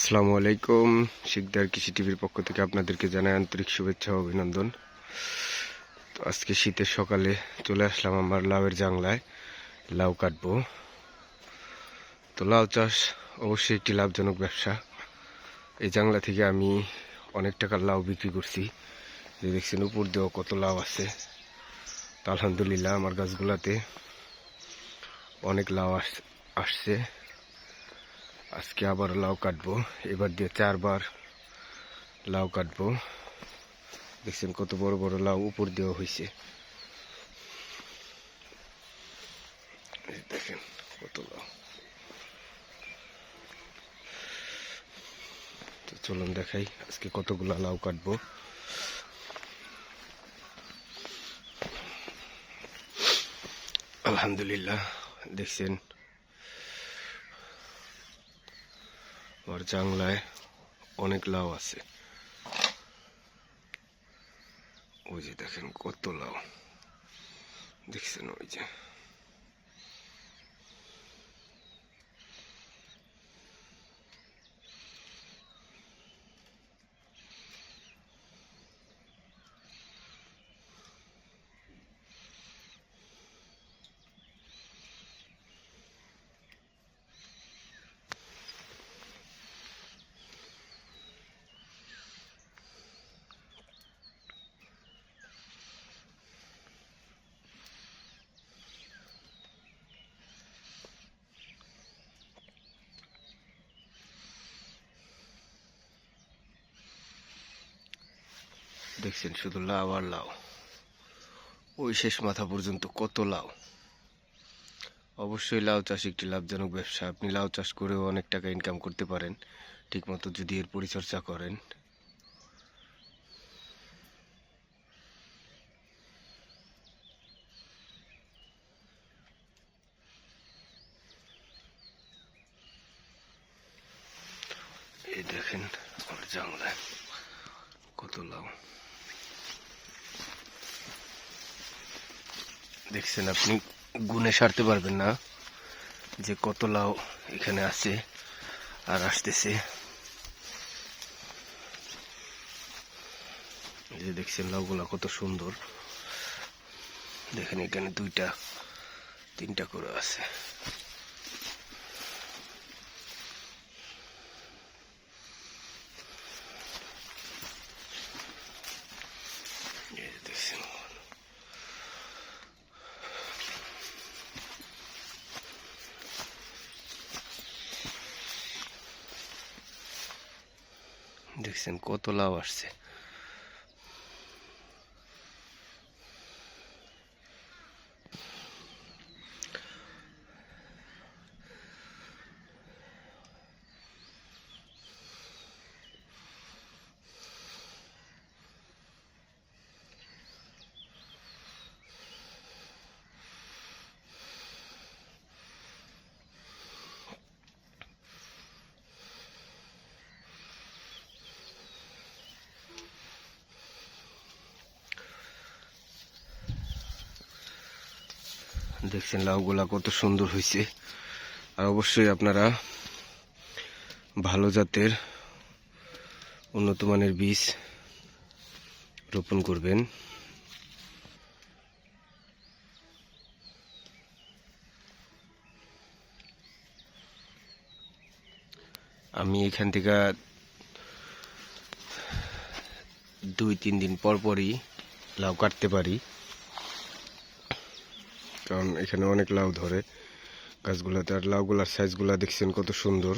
আসসালামু আলাইকুম। শিকদার কৃষি টিভির পক্ষ থেকে আপনাদেরকে জানাই আন্তরিক শুভেচ্ছা ও অভিনন্দন। তো আজকে শীতের সকালে চলে আসলাম আমার লাউয়ের জাংলায় লাউ কাটবো। তো লাউ চাষ অবশ্যই একটি লাভজনক ব্যবসা। এই জাংলা থেকে আমি অনেক টাকার লাউ বিক্রি করছি। যে দেখছেন উপর দিয়েও কত লাউ আছে। তো আলহামদুলিল্লাহ আমার গাছগুলাতে অনেক লাউ আস- আসছে। আজকে আবার লাউ কাটবো। এবার দিয়ে চারবার লাউ কাটবো। দেখছেন কত বড় বড় লাউ উপর দেওয়া হয়েছে দেখেন কত লাউ। তো চলুন দেখাই আজকে কতগুলা লাউ কাটবো। আলহামদুলিল্লাহ, দেখছেন আমার জাংলায় অনেক লাউ আছে। ওই যে দেখেন কত লাউ। দেখছেন ওই যে। দেখছেন, শুধু লাউ আর লাউ। ওই শেষ মাথা পর্যন্ত কত লাউ। অবশ্যই লাউ চাষ একটি লাভজনক ব্যবসা। আপনি লাউ চাষ করেও অনেক টাকা ইনকাম করতে পারেন। ঠিকমতো যদি এর পরিচর্যা করেন। এই দেখেন আমার জাংলায় কত লাউ। দেখছেন আপনি? গুনে সারতে পারবেন না। যে কত লাউ এখানে আছে আর আসতেছে। যে দেখছেন লাউগুলা কত সুন্দর। দেখেন এখানে দুইটা, তিনটা করে আছে। দেখছেন কত লাভ আসছে। দেখছেন লাউগুলা কত সুন্দর হয়েছে আর অবশ্যই আপনারা ভালো জাতের উন্নত মানের বীজ রোপণ করবেন। আমি এখান থেকে দুই, তিন দিন পর পরই লাউ কাটতে পারি। কারণ এখানে অনেক লাউ ধরে। গাছগুলাতে আর লাউগুলার সাইজগুলা দেখছেন কত সুন্দর।